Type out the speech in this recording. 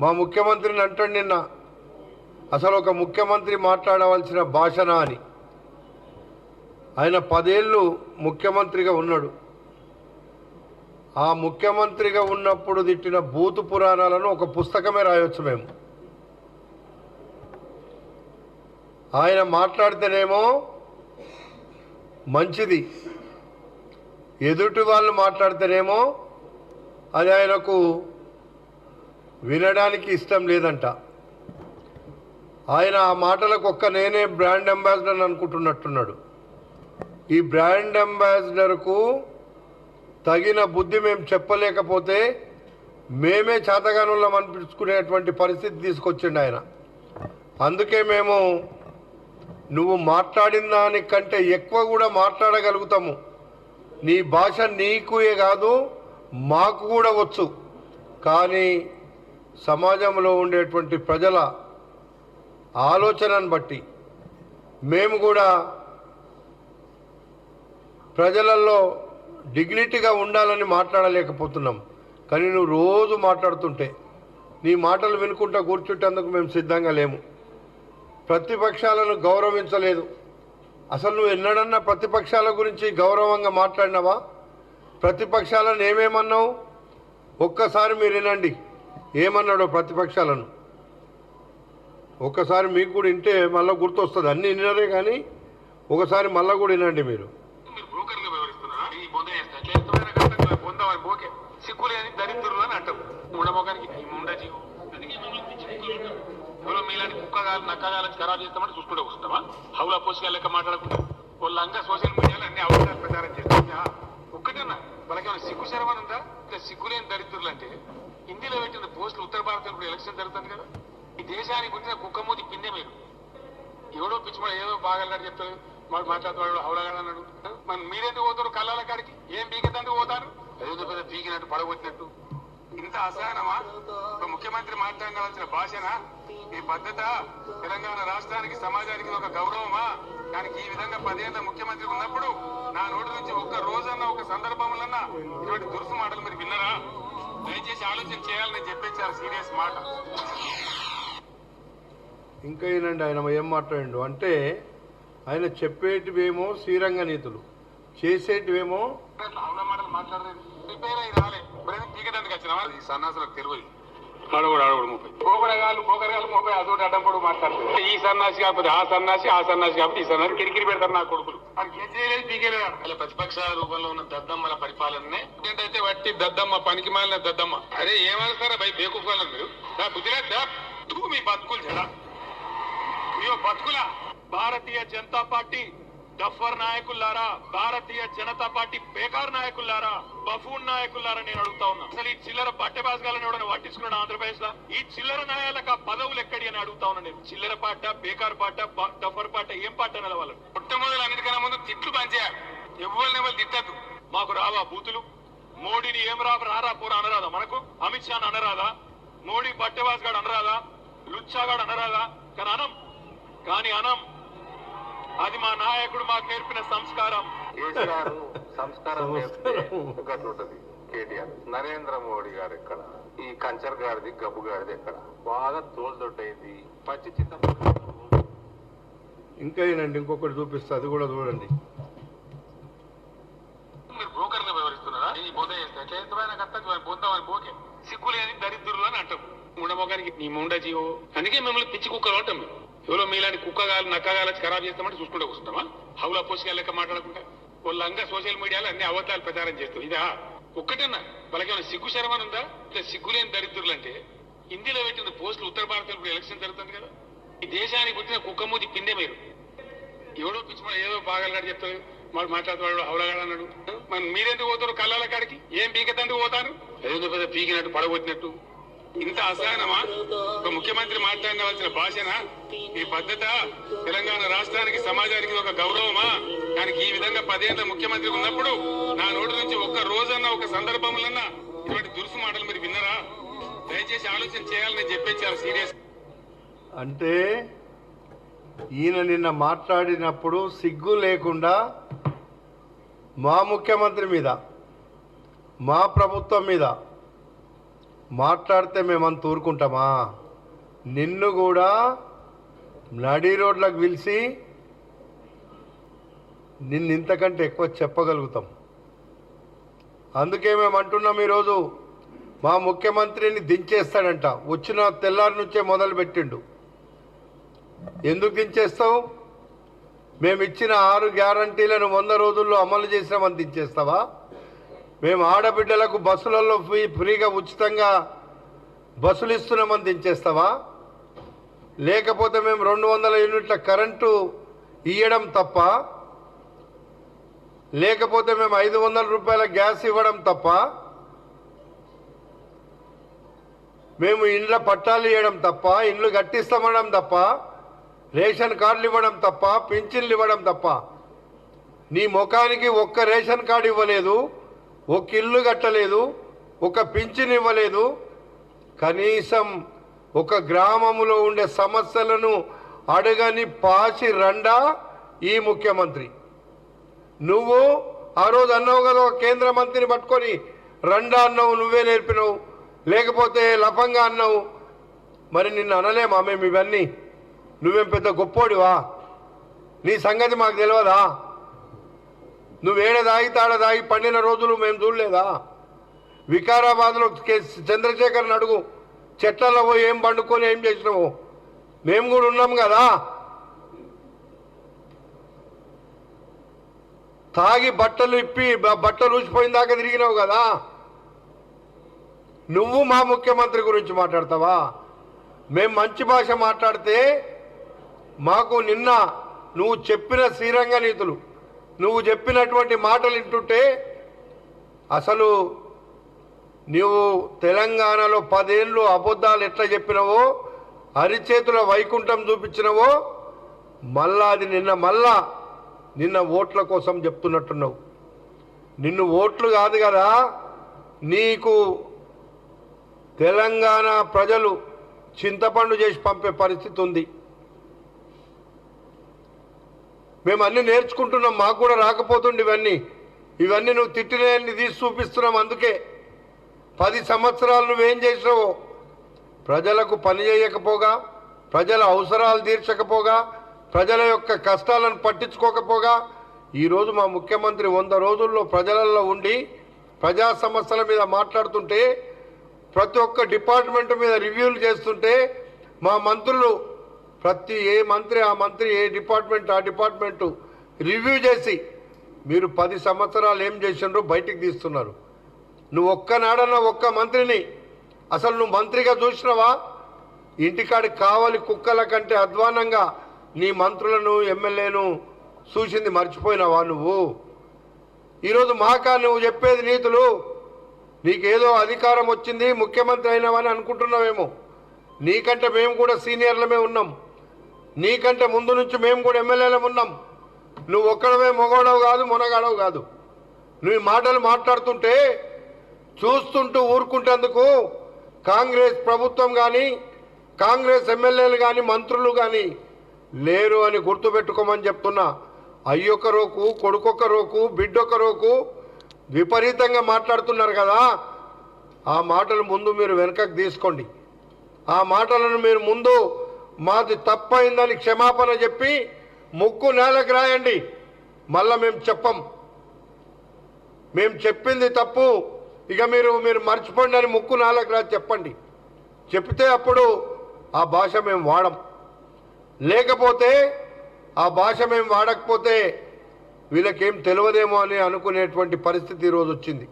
మా ముఖ్యమంత్రిని అంటాడు నిన్న. అసలు ఒక ముఖ్యమంత్రి మాట్లాడవలసిన భాషనా అని. ఆయన పదేళ్ళు ముఖ్యమంత్రిగా ఉన్నాడు. ఆ ముఖ్యమంత్రిగా ఉన్నప్పుడు తిట్టిన భూతు పురాణాలను ఒక పుస్తకమే రాయొచ్చు మేము. ఆయన మాట్లాడితేనేమో మంచిది. ఎదుటి వాళ్ళు మాట్లాడితేనేమో అది ఆయనకు వినడానికి ఇష్టం లేదంట. ఆయన ఆ మాటలకు ఒక్క నేనే బ్రాండ్ అంబాసిడర్ అనుకుంటున్నట్టున్నాడు. ఈ బ్రాండ్ అంబాసిడర్కు తగిన బుద్ధి మేము చెప్పలేకపోతే మేమే చేతగానులం అనిపించుకునేటువంటి పరిస్థితి తీసుకొచ్చిండు ఆయన. అందుకే మేము నువ్వు మాట్లాడిన దానికంటే ఎక్కువ కూడా మాట్లాడగలుగుతాము. నీ భాష నీకుయే కాదు మాకు కూడా వచ్చు. కానీ సమాజంలో ఉండేటువంటి ప్రజల ఆలోచనను బట్టి మేము కూడా ప్రజలలో డిగ్నిటీగా ఉండాలని మాట్లాడలేకపోతున్నాం. కానీ నువ్వు రోజు మాట్లాడుతుంటే నీ మాటలు వినుకుంటా కూర్చుంటేందుకు మేము సిద్ధంగా లేము. ప్రతిపక్షాలను గౌరవించలేదు. అసలు నువ్వు ఎన్నడన్నా ప్రతిపక్షాల గురించి గౌరవంగా మాట్లాడినావా? ప్రతిపక్షాలను ఏమేమన్నావు? ఒక్కసారి మీరు వినండి. ఏమన్నాడో ప్రతిపక్షాలను? ఒక్కసారి మీకు కూడా వింటే మళ్ళీ గుర్తొస్తుంది. అన్ని వినరే కానీ ఒకసారి మళ్ళీ కూడా వినండి మీరు. మీరు బ్రోకర్గా వ్యవహరిస్తున్నారా ఈ బొంద చేస్తా. చేతమైన బోకే. సిక్కులేని దరిద్రులు అని అంటాం ఉండమోగానికి ఈ ముండ జీవం? అందుకే మిమ్మల్ని పిచ్చి మీలాంటి కుక్కగాలు నక్కగాలు ఖరాబ్ చేస్తామంటే చూసుకుంటూ వస్తామా హౌలా పోసుగా లెక్క మాట్లాడకుండా. వాళ్ళంగా సోషల్ మీడియాలో అన్ని అవసరాలు ప్రచారం చేస్తాం. ఒక్కటన్నా. వాళ్ళకేమైనా సిగ్గు శరవని ఉందా ఇంకా సిగ్గులేని దరిద్రులు అంటే హిందీలో పెట్టిన పోస్టులు ఉత్తర భారతంలో ఇప్పుడు ఎలక్షన్ జరుగుతుంది కదా. ఈ దేశానికి పుట్టిన కుక్కమూతి పిండే మీరు. ఎవడో పిచ్చిమడ ఏదో బాగా చెప్తారు వాడు మాట్లాడుతున్నాడు అవలగాడు అన్నాడు. మీరెందుకు పోతారు కళ్ళాల కాడికి? ఏం పీకెందుకు పోతారు? ఏదో పెద్ద పీకినట్టు పడగొట్టినట్టు. ఇంత అసహనమా? ఒక ముఖ్యమంత్రి మాట్లాడవలసిన భాషనా? ఈ పద్ధత? తెలంగాణ రాష్ట్రానికి సమాజానికి ఒక గౌరవమా? దానికి ఈ విధంగా పదేళ్ళ ముఖ్యమంత్రి ఉన్నప్పుడు నా నోటి నుంచి ఒక్క రోజన్నా ఒక సందర్భంలోన్నా ఇటువంటి దురుసు మాటలు మీరు విన్నరా? దయచేసి ఆలోచన చేయాలని చెప్పేసి సీరియస్ మాట. ఇంకా ఏనండి ఆయన ఏం మాట్లాడిండు? అంటే ఆయన చెప్పేటివేమో శ్రీరంగ నీతులు చేసేటివేమో మాట్లాడలేదు. ప్రిపేర్ అయి రాలే. సన్నాసులకు తెలియదు ముప్పై. పోకడగాలు పోకడగాలు ముప్పై అదొకటి అడ్డం పొడుగు మాట్లాడుతుంది ఈ సన్నాసి కాకపోతే ఆ సన్నాసి ఆ సన్నాసి కాకపోతే ఈ సన్నాసి కిరికిరి పెడతారు నా కొడుకులు. అలా ప్రతిపక్షాల రూపంలో ఉన్న దద్దమ్మల పరిపాలననే ఏంటంటే వట్టి దద్దమ్మ పనికి మాలిన దద్దమ్మ. అరే ఏమనుస్తారా భయ బేకూఫాలను మీరు? నా బుద్ధిరా తూ మీ బతుకులు జరా. అయ్యో బతుకుల? భారతీయ జనతా పార్టీ డఫర్ నాయకులారా భారతీయ జనతా పార్టీ బేకార్ నాయకులారా బఫూన్ నాయకులారా నేను అడుగుతా ఉన్నా. అసలు ఈ చిల్లర బట్టెబాజగాలను పట్టించుకున్నాడు ఆంధ్రప్రదేశ్లో ఈ చిల్లర నాయాలకు ఆ పదవులు ఎక్కడి అని అడుగుతా ఉన్నా నేను. చిల్లర పాట బేకార్ పాట డఫర్ పాట ఏం పాట అనాలి వాళ్ళు మొట్టమొదలు అన్నిటికన్నా ముందు తిట్లు పనిచేయాలి ఎవరిని ఎవరు తిట్టద్దు. మాకు రావా బూతులు? మోడీని ఏం రా రారా పోరా అనరాదా మనకు? అమిత్ షా అనరాదా? మోడీ బట్టెబాజ్ గాడు అనరాదా? లుచ్చాగాడు అనరాదా? కానీ అనం. కానీ అనం. అది మా నాయకుడు మాకు నేర్పిన సంస్కారం. సంస్కారం నేర్పితే గట్లుంటది కేటీఆర్. నరేంద్ర మోడీ గారు ఎక్కడ? ఈ కంచర్ గారిది గబ్బు గారిది ఎక్కడ? బాగా తోలుదొట్టయింది పచ్చి చింతపండు ఇంకా ఏనండి ఇంకొకటి చూపిస్తా అది కూడా చూడండి. మీరు బ్రోకర్గా వ్యవహరిస్తున్నారా ఈ దరిద్రులు అని అంటాం ఉండమోగానికి నీ ముండ జీవో. అందుకే మిమ్మల్ని పిచ్చి కుక్కలు అంటాం మేము. ఎవరో మీలాంటి కుక్కగాలు నక్కగాలు ఖరాబ్ చేస్తామంటే చూసుకుంటూ వస్తామా హౌలా పోసుగా లెక్క మాట్లాడకుండా. వాళ్ళంగా సోషల్ మీడియాలో అన్ని అబద్ధాలు ప్రచారం చేస్తాం. ఇదా? ఒక్కటన్నా వాళ్ళకేమైనా సిగ్గు శరమని ఉందా? ఇట్లా సిగ్గులేని దరిద్రులు అంటే హిందీలో పెట్టిన పోస్టులు ఉత్తర భారతంలో ఎలక్షన్ జరుగుతుంది కదా? ఈ దేశానికి పుట్టిన కుక్కమూతి పిండే మీరు. ఎవడో పిచ్చి ఏదో బాగా చెప్తారు వాడు మాట్లాడుతున్నాడు అవలగాడు అన్నాడు. మన మీరెందుకు పోతారు కళ్ళాల కాడికి? ఏం పీకెత్తందుకు పోతారు? ఏదో పెద్ద పీకినట్టు పడగొట్టినట్టు? ఇంత అసహనమా? ఒక ముఖ్యమంత్రి మాట్లాడవలసిన భాషనా? ఈ పద్ధత? తెలంగాణ రాష్ట్రానికి సమాజానికి ఒక గౌరవమా? కానీ ఈ విధంగా పదేళ్ళ ముఖ్యమంత్రి ఉన్నప్పుడు నా నోటి నుంచి ఒక్క రోజన్నా ఒక సందర్భంలోన్నా ఇటువంటి దురుసు మాటలు మీరు విన్నరా? దయచేసి ఆలోచన చేయాలని చెప్పేచ్చారు సీరియస్ అంటే ఈయన నిన్న మాట్లాడినప్పుడు సిగ్గు లేకుండా మా ముఖ్యమంత్రి మీద మా ప్రభుత్వం మీద మాట్లాడితే మేమంత ఊరుకుంటామా? నిన్ను కూడా నడి రోడ్లకు పిలిచి నిన్ను ఇంతకంటే ఎక్కువ చెప్పగలుగుతాం. అందుకే మేము అంటున్నాం ఈరోజు మా ముఖ్యమంత్రిని దించేస్తాడంట. వచ్చిన తెల్లారి నుంచే మొదలు పెట్టిండు ఎందుకు దించేస్తావు? మేము ఇచ్చిన ఆరు గ్యారంటీలను వంద రోజుల్లో అమలు చేసినామని దించేస్తావా? మేము ఆడబిడ్డలకు బస్సులలో ఫ్రీ ఫ్రీగా ఉచితంగా బస్సులు ఇస్తున్నామని దించేస్తావా? లేకపోతే మేము రెండు వందల యూనిట్ల కరెంటు ఇవ్వడం తప్ప లేకపోతే మేము ఐదు వందల రూపాయల గ్యాస్ ఇవ్వడం తప్ప మేము ఇండ్ల పట్టాలు ఇవ్వడం తప్ప ఇండ్లు కట్టిస్తామనడం తప్ప రేషన్ కార్డులు ఇవ్వడం తప్ప పింఛన్లు ఇవ్వడం తప్ప నీ ముఖానికి ఒక్క రేషన్ కార్డు ఇవ్వలేదు ఒక ఇల్లు కట్టలేదు ఒక పింఛన్ ఇవ్వలేదు. కనీసం ఒక గ్రామంలో ఉండే సమస్యలను అడగని పాసి రండా ఈ ముఖ్యమంత్రి. నువ్వు ఆ రోజు అన్నావు కదా ఒక కేంద్ర మంత్రిని పట్టుకొని రండా అన్నావు నువ్వే నేర్పినావు. లేకపోతే లఫంగా అన్నావు. మరి నిన్ను అనలేమా మేము ఇవన్నీ. నువ్వేం పెద్ద గొప్పోడివా? నీ సంగతి మాకు తెలియదా నువ్వేడ దాగి తాడ దాగి పండిన రోజులు మేము చూడలేదా? వికారాబాద్లో కే- చంద్రశేఖర్ని అడుగు. చెట్లలో పోయి ఏం పండుకొని ఏం చేసినావు? మేము కూడా ఉన్నాం కదా. తాగి బట్టలు ఇప్పి బట్టలు ఊసిపోయిన దాకా తిరిగినావు కదా? నువ్వు మా ముఖ్యమంత్రి గురించి మాట్లాడతావా? మేము మంచి భాష మాట్లాడితే మాకు నిన్న నువ్వు చెప్పిన శ్రీరంగ నీతులు నువ్వు చెప్పినటువంటి మాటలు వింటుంటే అసలు నువ్వు తెలంగాణలో పదేళ్ళు అబద్ధాలు ఎట్లా చెప్పినవో అరిచేతుల వైకుంఠం చూపించినవో మళ్ళా అది నిన్న మళ్ళా నిన్న ఓట్ల కోసం చెప్తున్నట్టున్నావు. నిన్ను ఓట్లు కాదు కదా నీకు తెలంగాణ ప్రజలు చింతపండు చేసి పంపే పరిస్థితి ఉంది. మేము అన్నీ నేర్చుకుంటున్నాం మాకు కూడా రాకపోతుండే ఇవన్నీ. ఇవన్నీ నువ్వు తిట్టినవన్నీ తీసి చూపిస్తున్నాం అందుకే పది సంవత్సరాలు నువ్వేం చేసినావు. ప్రజలకు పని చేయకపోగా ప్రజల అవసరాలు తీర్చకపోగా ప్రజల యొక్క కష్టాలను పట్టించుకోకపోగా ఈరోజు మా ముఖ్యమంత్రి వంద రోజుల్లో ప్రజలలో ఉండి ప్రజా సమస్యల మీద మాట్లాడుతుంటే ప్రతి ఒక్క డిపార్ట్మెంట్ మీద రివ్యూలు చేస్తుంటే మా మంత్రులు ప్రతి ఏ మంత్రి ఆ మంత్రి ఏ డిపార్ట్మెంట్ ఆ డిపార్ట్మెంటు రివ్యూ చేసి మీరు పది సంవత్సరాలు ఏం చేసినారో బయటికి తీస్తున్నారు. నువ్వు ఒక్కనాడన్న ఒక్క మంత్రిని అసలు నువ్వు మంత్రిగా చూసినావా? ఇంటికాడికి కావాలి కుక్కల కంటే అధ్వానంగా నీ మంత్రులను ఎమ్మెల్యేను చూసింది మర్చిపోయినావా నువ్వు? ఈరోజు మాకా నువ్వు చెప్పేది నీతులు? నీకేదో అధికారం వచ్చింది ముఖ్యమంత్రి అయినావని అనుకుంటున్నావేమో? నీకంటే మేము కూడా సీనియర్లమే ఉన్నాం. నీకంటే ముందు నుంచి మేము కూడా ఎమ్మెల్యేలం ఉన్నాం. నువ్వు ఒక్కడమే మొగోడవు కాదు మునగాడవు కాదు. నువ్వు మాటలు మాట్లాడుతుంటే చూస్తుంటూ ఊరుకుంటేందుకు కాంగ్రెస్ ప్రభుత్వం కానీ కాంగ్రెస్ ఎమ్మెల్యేలు కానీ మంత్రులు కానీ లేరు అని గుర్తుపెట్టుకోమని చెప్తున్నా. అయ్యొక్క రోకు కొడుకొక్క రోకు బిడ్డొక్క రోకు విపరీతంగా మాట్లాడుతున్నారు కదా. ఆ మాటలు ముందు మీరు వెనకకు తీసుకోండి. ఆ మాటలను మీరు ముందు మాది తప్పైందని క్షమాపణ చెప్పి ముక్కు నేలకు రాయండి. మళ్ళా మేము చెప్పం. మేము చెప్పింది తప్పు. ఇక మీరు మీరు మర్చిపోండి అని ముక్కు నాలుగు రా చెప్పండి. చెప్తే అప్పుడు ఆ భాష మేము వాడం. లేకపోతే ఆ భాష మేము వాడకపోతే వీళ్ళకేం తెలియదేమో అని అనుకునేటువంటి పరిస్థితి ఈరోజు వచ్చింది.